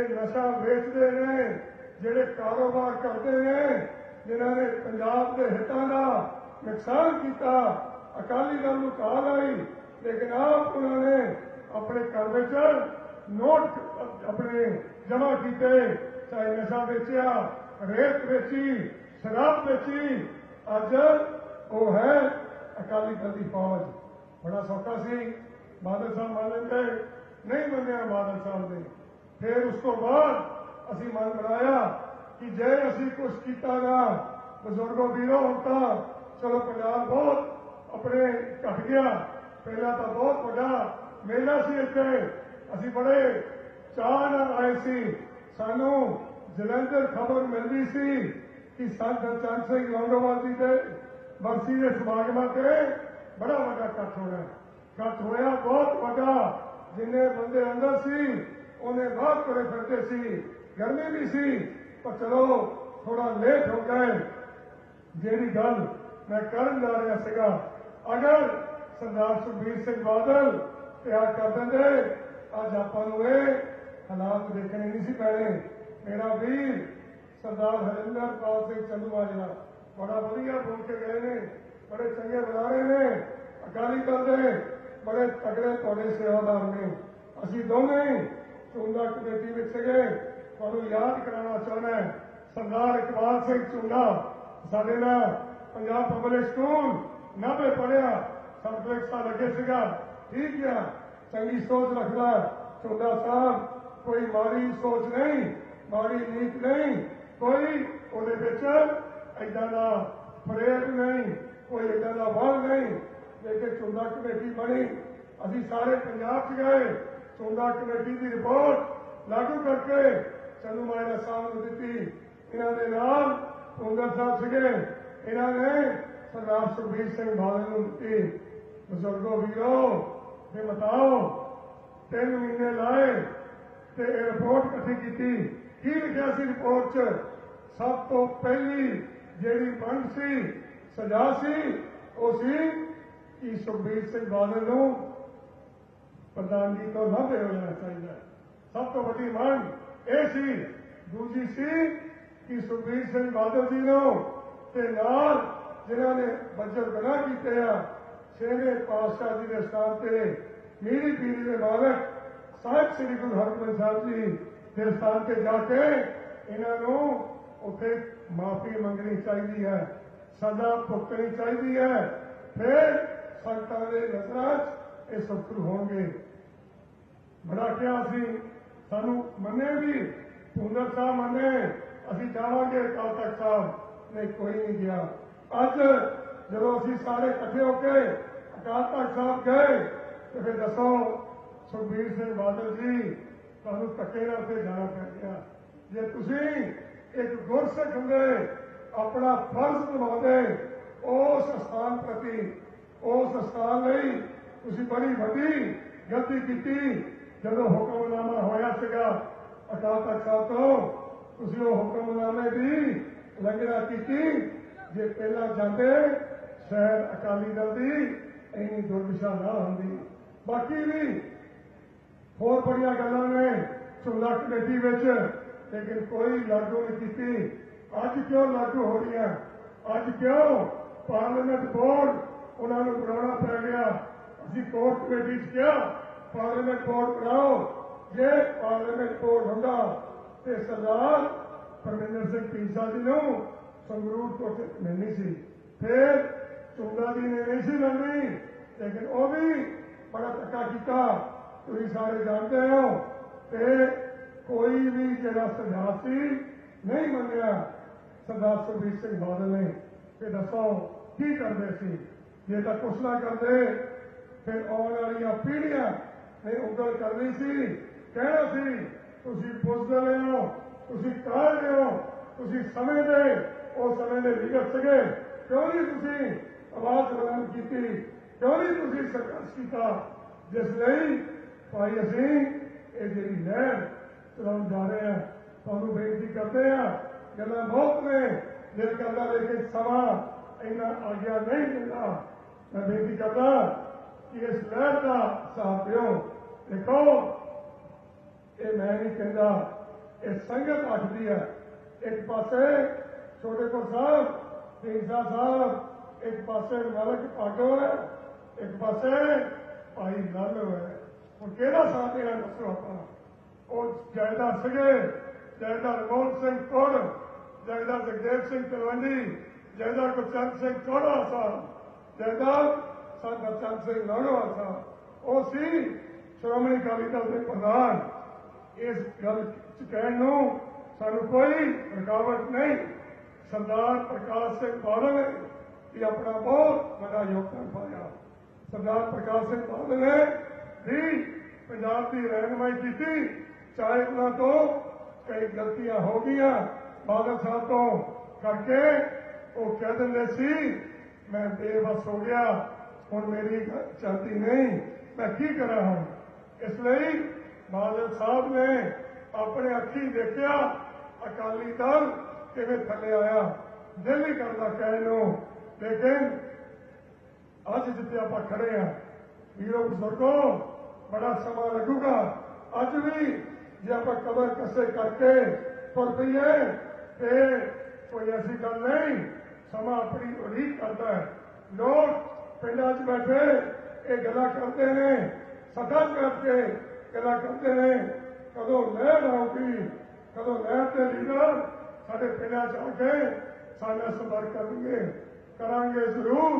ਜਿਹੜੇ ਨਸ਼ਾ ਵੇਚਦੇ ਨੇ, ਜਿਹੜੇ ਕਾਰੋਬਾਰ ਕਰਦੇ ਨੇ, ਜਿਨ੍ਹਾਂ ਨੇ ਪੰਜਾਬ ਦੇ ਹਿੱਤਾਂ ਦਾ ਨੁਕਸਾਨ ਕੀਤਾ, ਅਕਾਲੀ ਦਲ ਨੂੰ ਕਾਲ ਆਈ, ਲੇਕਿਨ ਆਪ ਉਹਨਾਂ ਨੇ ਆਪਣੇ ਘਰ ਵਿੱਚ ਨੋਟ ਆਪਣੇ ਜਮਾ ਕੀਤੇ, ਚਾਹੇ ਨਸ਼ਾ ਵੇਚਿਆ, ਰੇਤ ਵੇਚੀ, ਸ਼ਰਾਬ ਵੇਚੀ, ਅੱਜ ਉਹ ਹੈ ਅਕਾਲੀ ਦਲ ਦੀ ਫੌਜ। ਬੜਾ ਸੌਖਾ ਸੀ, ਬਾਦਲ ਸਾਹਿਬ ਮੰਨ ਲੈਂਦੇ ਨਹੀਂ ਮੰਨਿਆ ਬਾਦਲ ਸਾਹਿਬ ਨੇ। ਫਿਰ ਉਸ ਤੋਂ ਬਾਅਦ ਅਸੀਂ ਮਨ ਬਣਾਇਆ ਕਿ ਜੇ ਅਸੀਂ ਕੁਝ ਕੀਤਾ ਨਾ, ਬਜ਼ੁਰਗੋ ਵੀਰੋ, ਹੁਣ ਤਾਂ ਚਲੋ ਪੰਜਾਬ ਬਹੁਤ ਆਪਣੇ ਘਟ ਗਿਆ। ਪਹਿਲਾਂ ਤਾਂ ਬਹੁਤ ਵੱਡਾ ਮੇਲਾ ਸੀ ਇੱਥੇ। ਅਸੀਂ ਬੜੇ ਚਾਹ ਨਾਲ ਆਏ ਸੀ। ਸਾਨੂੰ ਜਲੰਧਰ ਖਬਰ ਮਿਲਦੀ ਸੀ ਕਿ ਸੰਤ ਚੰਦ ਸਿੰਘ ਲੌਂਗੋਵਾਲ ਜੀ ਦੇ ਬਰਸੀ ਦੇ ਸਮਾਗਮਾਂ ਤੇ ਬੜਾ ਵੱਡਾ ਇਕੱਠ ਹੋਇਆ। ਇਕੱਠ ਹੋਇਆ, ਬਹੁਤ ਵੱਡਾ, ਜਿੰਨੇ ਬੰਦੇ ਅੰਦਰ ਸੀ ਉਹਨੇ ਬਾਹਰ ਤੁਰੇ ਫਿਰਦੇ ਸੀ, ਗਰਮੀ ਵੀ ਸੀ, ਪਰ ਚਲੋ ਥੋੜਾ ਲੇਟ ਹੋ ਗਏ ਜਿਹੜੀ ਗੱਲ ਮੈਂ ਕਰਨ ਜਾ ਰਿਹਾ ਸੀਗਾ, ਅਗਰ ਸਰਦਾਰ ਸੁਖਬੀਰ ਸਿੰਘ ਬਾਦਲ ਤਿਆਰ ਕਰ ਦਿੰਦੇ, ਅੱਜ ਆਪਾਂ ਨੂੰ ਇਹ ਹਾਲਾਤ ਦੇਖਣੇ ਨਹੀਂ ਸੀ ਪੈਣੇ। ਮੇਰਾ ਵੀਰ ਸਰਦਾਰ ਹਰਿੰਦਰ ਪਾਲ ਸਿੰਘ ਚੰਦੂਮਾਜਰਾ ਬੜਾ ਵਧੀਆ ਬੋਲ ਕੇ ਗਏ ਨੇ, ਬੜੇ ਚੰਗੇ ਬੁਲਾਰੇ ਨੇ, ਅਕਾਲੀ ਦਲ ਦੇ ਬੜੇ ਤਗੜੇ ਤੁਹਾਡੇ ਸੇਵਾਦਾਰ ਨੇ। ਅਸੀਂ ਦੋਵੇਂ ਚੁੰਦਾ ਕਮੇਟੀ ਵਿੱਚ ਸੀਗੇ। ਤੁਹਾਨੂੰ ਯਾਦ ਕਰਾਉਣਾ ਚਾਹੁੰਦਾ ਸਰਦਾਰ ਇਕਬਾਲ ਸਿੰਘ ਚੁੰਦਾ ਸਾਡੇ ਨਾਲ ਪੰਜਾਬ ਪਬਲਿਕ ਸਕੂਲ, ਨਾਭੇ ਪੜਿਆ ਸਾਡੇ ਸਾਲ ਲੱਗੇ ਸੀਗਾ। ਠੀਕ ਆ, ਚੰਗੀ ਸੋਚ ਰੱਖਦਾ ਚੁੰਦਾ ਸਾਹਿਬ। ਕੋਈ ਮਾੜੀ ਸੋਚ ਨਹੀਂ, ਮਾੜੀ ਨੀਤ ਨਹੀਂ, ਕੋਈ ਉਹਦੇ ਵਿੱਚ ਐਦਾਂ ਦਾ ਪ੍ਰੇਰ ਨਹੀਂ, ਕੋਈ ਐਦਾਂ ਦਾ ਬਲ ਨਹੀਂ। ਲੇਕਿਨ ਚੁੰਦਾ ਕਮੇਟੀ ਬਣੀ, ਅਸੀਂ ਸਾਰੇ ਪੰਜਾਬ 'ਚ ਗਏ। ਚੁੰਦਾ ਕਮੇਟੀ ਦੀ ਰਿਪੋਰਟ ਲਾਗੂ ਕਰਕੇ ਚੰਦੂ ਮਾਜਰਾ ਸਾਹਿਬ ਨੂੰ ਦਿੱਤੀ। ਇਹਨਾਂ ਦੇ ਨਾਲ ਪੁੰਦਰ ਸਾਹਿਬ ਸੀਗੇ। ਇਹਨਾਂ ਨੇ ਸਰਦਾਰ ਸੁਖਬੀਰ ਸਿੰਘ ਬਾਦਲ ਨੂੰ ਦਿੱਤੀ। ਬਜ਼ੁਰਗੋ ਵੀਰੋ ਤੇ ਬਤਾਓ, ਤਿੰਨ ਮਹੀਨੇ ਲਾਏ ਤੇ ਇਹ ਰਿਪੋਰਟ ਇਕੱਠੀ ਕੀਤੀ। ਕੀ ਲਿਖਿਆ ਸੀ ਰਿਪੋਰਟ 'ਚ? ਸਭ ਤੋਂ ਪਹਿਲੀ ਜਿਹੜੀ ਮੰਗ ਸੀ, ਸਜ਼ਾ ਸੀ, ਉਹ ਸੀ ਕਿ ਸੁਖਬੀਰ ਸਿੰਘ ਬਾਦਲ ਨੂੰ ਪ੍ਰਧਾਨਗੀ ਤੋਂ ਲਾਭੇ ਹੋ ਜਾਣਾ ਚਾਹੀਦਾ ਸਭ ਤੋਂ ਵੱਡੀ ਮੰਗ ਇਹ ਸੀ, ਦੂਜੀ ਸੀ ਕਿ ਸੁਖਬੀਰ ਸਿੰਘ ਬਾਦਲ ਜੀ ਨੂੰ ਤੇ ਨਾਲ ਜਿਨ੍ਹਾਂ ਨੇ ਬੱਜਰ ਬਣਾ ਕੀਤੇ ਆ ਛੇਵੇਂ ਪਾਤਸ਼ਾਹ ਜੀ ਦੇ ਸਥਾਨ ਤੇ ਮੇਰੀ ਪੀਰੀ ਦੇ ਮਾਲਕ ਸਾਹਿਬ ਸ੍ਰੀ ਗੁਰੂ ਹਰਗੋਬਿੰਦ ਸਾਹਿਬ ਜੀ ਦੇ ਸਥਾਨ ਤੇ ਜਾ ਕੇ ਇਹਨਾਂ ਨੂੰ ਉੱਥੇ ਮਾਫੀ ਮੰਗਣੀ ਚਾਹੀਦੀ ਹੈ, ਸਜ਼ਾ ਭੁਗਤਣੀ ਚਾਹੀਦੀ ਹੈ। ਫਿਰ ਸੰਤਾਂ ਦੇ ਨਜ਼ਰਾਂ 'ਚ ਇਹ ਸਭ ਕੁਝ ਹੋਣਗੇ। ਬੜਾ ਕਿਹਾ ਸੀ, ਸਾਨੂੰ ਮੰਨੇ ਵੀ ਪੁੰਦਰ ਸਾਹਿਬ ਮੰਨੇ, ਅਸੀਂ ਜਾਵਾਂਗੇ ਅਕਾਲ ਤਖਤ ਸਾਹਿਬ। ਨਹੀਂ, ਕੋਈ ਨਹੀਂ ਗਿਆ। ਅੱਜ ਜਦੋਂ ਅਸੀਂ ਸਾਰੇ ਇਕੱਠੇ ਹੋ ਕੇ ਅਕਾਲ ਤਖਤ ਸਾਹਿਬ ਗਏ, ਤੇ ਫਿਰ ਦੱਸੋ, ਸੁਖਬੀਰ ਸਿੰਘ ਬਾਦਲ ਜੀ, ਤੁਹਾਨੂੰ ਧੱਕੇ ਨਾਲ ਤੇ ਜਾਣਾ ਪੈ ਗਿਆ। ਜੇ ਤੁਸੀਂ ਇੱਕ ਗੁਰਸਿੱਖ ਹੁੰਦੇ, ਆਪਣਾ ਫਰਜ਼ ਨਿਭਾਉਂਦੇ, ਉਸ ਸਥਾਨ ਪ੍ਰਤੀ, ਉਸ ਸਥਾਨ ਲਈ ਤੁਸੀਂ ਬੜੀ ਵੱਡੀ ਗਲਤੀ ਕੀਤੀ। ਜਦੋਂ ਹੁਕਮਨਾਮਾ ਹੋਇਆ ਸੀਗਾ, ਅਕਾਲ ਤਖਤ ਸਾਹਿਬ ਤੋਂ, ਤੁਸੀਂ ਉਹ ਹੁਕਮਨਾਮੇ ਦੀ ਲੰਘਣਾ ਕੀਤੀ। ਜੇ ਪਹਿਲਾਂ ਜਾਂਦੇ ਸ਼ਹਿਰ ਅਕਾਲੀ ਦਲ ਦੀ ਇੰਨੀ ਦੁਰਦਸ਼ਾ ਨਾ ਹੁੰਦੀ। ਬਾਕੀ ਵੀ ਹੋਰ ਬੜੀਆਂ ਗੱਲਾਂ ਨੇ ਚੁਣਦਾ ਕਮੇਟੀ ਵਿੱਚ, ਲੇਕਿਨ ਕੋਈ ਲਾਗੂ ਨਹੀਂ ਕੀਤੀ। ਅੱਜ ਕਿਉਂ ਲਾਗੂ ਹੋ ਰਹੀਆਂ? ਅੱਜ ਕਿਉਂ ਪਾਰਲੀਮੈਂਟ ਬੋਰਡ ਉਹਨਾਂ ਨੂੰ ਬਣਾਉਣਾ ਪੈ ਗਿਆ? ਅਸੀਂ ਕੋਰਟ ਕਮੇਟੀ 'ਚ ਕਿਹਾ, ਪਾਰਲੀਮੈਂਟ ਬੋਰਡ ਬਣਾਓ ਜੇ ਪਾਰਲੀਮੈਂਟ ਬੋਰਡ ਹੁੰਦਾ, ਤੇ ਸਰਦਾਰ ਪਰਮਿੰਦਰ ਸਿੰਘ ਪੀਸਾ ਜੀ ਨੂੰ ਸੰਗਰੂਰ ਤੋਂ ਮਿਲਣੀ ਸੀ। ਫਿਰ ਚੁੰਦਾ ਜੀ ਨੇ ਨਹੀਂ ਸੀ ਮਿਲਣੀ ਲੇਕਿਨ ਉਹ ਵੀ ਬੜਾ ਧੱਕਾ ਕੀਤਾ। ਤੁਸੀਂ ਸਾਰੇ ਜਾਣਦੇ ਹੋ, ਤੇ ਕੋਈ ਵੀ ਜਿਹੜਾ ਸੁਝਾਅ ਸੀ, ਨਹੀਂ ਮੰਨਿਆ। ਸਰਦਾਰ ਸੁਖਬੀਰ ਸਿੰਘ ਬਾਦਲ ਨੇ ਕਿ ਦੱਸੋ, ਕੀ ਕਰਦੇ ਸੀ? ਜੇ ਤਾਂ ਕੁਛ ਨਾ ਕਰਦੇ ਫਿਰ ਆਉਣ ਵਾਲੀਆਂ ਪੀੜ੍ਹੀਆਂ ਨੇ ਉਂਗਲ ਕਰਨੀ ਸੀ ਕਹਿਣਾ ਸੀ ਤੁਸੀਂ ਪੁੱਛਦੇ ਹੋ ਤੁਸੀਂ ਕਾਹਦੇ ਹੋ ਤੁਸੀਂ ਸਮੇਂ ਦੇ ਉਹ ਸਮੇਂ ਦੇ ਵਿਗੜ ਸਕੇ ਕਿਉਂ ਨਹੀਂ ਤੁਸੀਂ ਆਵਾਜ਼ ਬੁਲੰਦ ਕੀਤੀ ਕਿਉਂ ਨਹੀਂ ਤੁਸੀਂ ਸੰਘਰਸ਼ ਕੀਤਾ ਜਿਸ ਲਈ ਭਾਈ ਅਸੀਂ ਇਹ ਜਿਹੜੀ ਲਹਿਰ ਚਲਾਉਣ ਜਾ ਰਹੇ ਹਾਂ ਤੁਹਾਨੂੰ ਬੇਨਤੀ ਕਰਦੇ ਹਾਂ ਗੱਲਾਂ ਬਹੁਤ ਨੇ ਦਿਲ ਕਰਦਾ ਲੇਕਿਨ ਸਮਾਂ ਇੰਨਾ ਆਗਿਆ ਨਹੀਂ ਦਿੰਦਾ ਮੈਂ ਬੇਨਤੀ ਕਰਦਾ ਕਿ ਇਸ ਲਹਿਰ ਦਾ ਸਾਥ ਦਿਓ ਦੇਖੋ ਇਹ ਮੈਂ ਨਹੀਂ ਕਹਿੰਦਾ, ਇਹ ਸੰਗਤ ਆਖਦੀ ਹੈ। ਇੱਕ ਪਾਸੇ ਛੋਟੇ ਛੋਟੇਪੁਰ ਸਾਹਿਬ ਢੀਂਸਾ ਸਾਹਿਬ, ਇੱਕ ਪਾਸੇ ਮਲਕ ਭਾਗੋ ਹੈ, ਇੱਕ ਪਾਸੇ ਭਾਈ ਲਾਲੋ ਹੈ। ਹੁਣ ਕਿਹੜਾ ਸਾਥ ਦੇਣਾ ਦੱਸੋ ਆਪਾਂ। ਉਹ ਜਾਇਦਾਦ ਸੀਗੇ ਜਾਇਦਾਦ ਮੋਹਨ ਸਿੰਘ ਕੋਲ ਜਾਇਦਾਦ ਜਗਦੇਵ ਸਿੰਘ ਤਲਵੰਡੀ ਜਾਇਦਾਦ ਗੁਰਚੰਦ ਸਿੰਘ ਕੋੜਾ ਸਾਹਿਬ ਜਾਇਦਾਦ ਸੰਤ ਚੰਦ ਸਿੰਘ ਲੋੜਵਾ ਸਾਹਿਬ ਉਹ ਸੀ ਸ਼੍ਰੋਮਣੀ ਅਕਾਲੀ ਦਲ ਦੇ ਪ੍ਰਧਾਨ। ਇਸ ਗੱਲ ਚ ਕਹਿਣ ਨੂੰ ਸਾਨੂੰ ਕੋਈ ਰੁਕਾਵਟ ਨਹੀਂ। ਸਰਦਾਰ ਪ੍ਰਕਾਸ਼ ਸਿੰਘ ਬਾਦਲ ਨੇ ਵੀ ਆਪਣਾ ਬਹੁਤ ਵੱਡਾ ਯੋਗਦਾਨ ਪਾਇਆ। ਸਰਦਾਰ ਪ੍ਰਕਾਸ਼ ਸਿੰਘ ਬਾਦਲ ਨੇ ਵੀ ਪੰਜਾਬ ਦੀ ਰਹਿਨਮਾਈ ਕੀਤੀ। ਚਾਹੇ ਉਹਨਾਂ ਤੋਂ ਕਈ ਗਲਤੀਆਂ ਹੋ ਗਈਆਂ, ਬਾਦਲ ਸਾਹਿਬ ਤੋਂ ਕਰਕੇ ਉਹ ਕਹਿ ਦਿੰਦੇ ਸੀ, ਮੈਂ ਬੇਵਸ ਹੋ ਗਿਆ। ਹੁਣ ਮੇਰੀ ਗੱਲ ਚੱਲਦੀ ਨਹੀਂ ਮੈਂ ਕੀ ਕਰਾਂ ਹੁਣ ਇਸ ਲਈ ਬਾਦਲ ਸਾਹਿਬ ਨੇ ਆਪਣੇ ਅੱਖੀ ਦੇਖਿਆ ਅਕਾਲੀ ਦਲ ਕਿਵੇਂ ਥੱਲੇ ਆਇਆ ਦਿਲ ਨਹੀਂ ਕਰਦਾ ਕਹਿਣ ਨੂੰ ਲੇਕਿਨ ਅੱਜ ਜਿੱਥੇ ਆਪਾਂ ਖੜੇ ਆ ਵੀਰੋ ਬਜ਼ੁਰਗੋ ਬੜਾ ਸਮਾਂ ਲੱਗੂਗਾ ਅੱਜ ਵੀ ਜੇ ਆਪਾਂ ਕਦਰ ਕਸੇ ਕਰਕੇ ਤੁਰ ਪਈਏ ਤੇ ਕੋਈ ਐਸੀ ਗੱਲ ਨਹੀਂ ਸਮਾਂ ਆਪਣੀ ਉਡੀਕ ਕਰਦਾ ਹੈ ਲੋਕ ਪਿੰਡਾਂ 'ਚ ਬੈਠੇ ਇਹ ਗੱਲਾਂ ਕਰਦੇ ਨੇ, ਸਦਾ ਬੈਠ ਕੇ ਗੱਲਾਂ ਕਰਦੇ ਨੇ। ਕਦੋਂ ਲਹਿਰ ਆਉਗੀ ਕਦੋਂ ਲਹਿਰ ਤੇ ਲੀਡਰ ਸਾਡੇ ਪਿੰਡਾਂ 'ਚ ਆ ਕੇ ਸਾਡਾ ਸੰਪਰਕ ਕਰਨਗੇ। ਕਰਾਂਗੇ ਜ਼ਰੂਰ,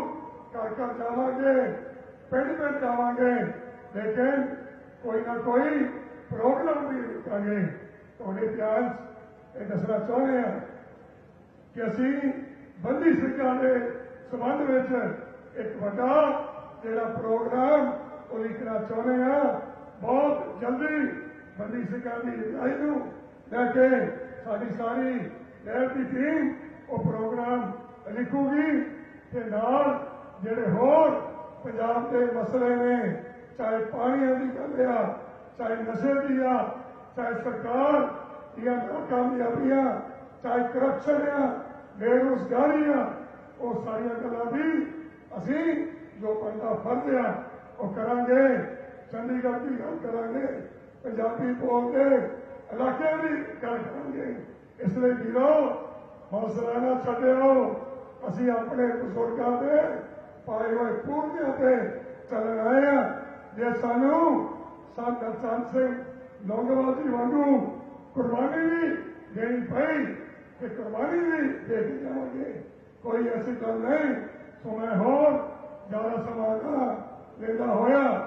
ਘਰ ਘਰ ਜਾਵਾਂਗੇ, ਪਿੰਡ ਪਿੰਡ ਜਾਵਾਂਗੇ। ਲੇਕਿਨ ਕੋਈ ਨਾ ਕੋਈ ਪ੍ਰੋਗਰਾਮ ਵੀ ਕਰਾਂਗੇ ਤੁਹਾਡੇ ਧਿਆਨ ਇਹ ਦੱਸਣਾ ਚਾਹੁੰਦੇ ਹਾਂ ਕਿ ਅਸੀਂ ਬੰਦੀ ਸਿੰਘਾਂ ਦੇ ਸੰਬੰਧ ਵਿੱਚ ਇੱਕ ਵੱਡਾ ਜਿਹੜਾ ਪ੍ਰੋਗਰਾਮ ਉਹ ਲਿਖਣਾ ਚਾਹੁੰਦੇ ਆ, ਬਹੁਤ ਜਲਦੀ ਬੰਦੀ ਸਿੰਘਾਂ ਦੀ ਰਿਹਾਈ ਨੂੰ ਲੈ ਕੇ ਸਾਡੀ ਸਾਰੀ ਲਹਿਰ ਦੀ ਟੀਮ ਉਹ ਪ੍ਰੋਗਰਾਮ ਲਿਖੂਗੀ ਤੇ ਨਾਲ ਜਿਹੜੇ ਹੋਰ ਪੰਜਾਬ ਦੇ ਮਸਲੇ ਨੇ, ਚਾਹੇ ਪਾਣੀਆਂ ਦੀ ਗੱਲ ਆ, ਚਾਹੇ ਨਸ਼ੇ ਦੀ ਆ, ਚਾਹੇ ਸਰਕਾਰ ਦੀਆਂ ਨਾਕਾਮਯਾਬੀਆਂ ਚਾਹੇ ਕਰਪਸ਼ਨ ਆ, ਬੇਰੁਜ਼ਗਾਰੀ ਆ, ਉਹ ਸਾਰੀਆਂ ਗੱਲਾਂ ਵੀ ਅਸੀਂ ਜੋ ਪੰਡਾ ਫਰਜ਼ ਆ ਉਹ ਕਰਾਂਗੇ। ਚੰਡੀਗੜ੍ਹ ਦੀ ਗੱਲ ਕਰਾਂਗੇ, ਪੰਜਾਬੀ ਬੋਲਦੇ ਇਲਾਕੇ ਦੀ ਗੱਲ ਕਰਾਂਗੇ। ਇਸ ਲਈ ਵੀਰੋ ਹੌਸਲਾ ਨਾ ਛੱਡਿਓ। ਅਸੀਂ ਆਪਣੇ ਬਜ਼ੁਰਗਾਂ ਦੇ ਪਾਏ ਹੋਏ ਪੂਰਨਿਆਂ ਤੇ ਚੱਲ ਆਏ ਆ ਜੇ ਸਾਨੂੰ ਸੰਤ ਚੰਦ ਸਿੰਘ ਲੌਂਗੋਵਾਲ ਜੀ ਵਾਂਗੂ ਕੁਰਬਾਨੀ ਵੀ ਦੇਣੀ ਪਈ, ਤੇ ਕੁਰਬਾਨੀ ਵੀ ਦੇ ਕੇ ਜਾਵਾਂਗੇ। ਕੋਈ ਐਸੀ ਗੱਲ ਨਹੀਂ। ਸੋ ਮੈਂ ਹੋਰ ਜ਼ਿਆਦਾ ਸਮਾਂ ਨਾ ਲੈਂਦਾ ਹੋਇਆ।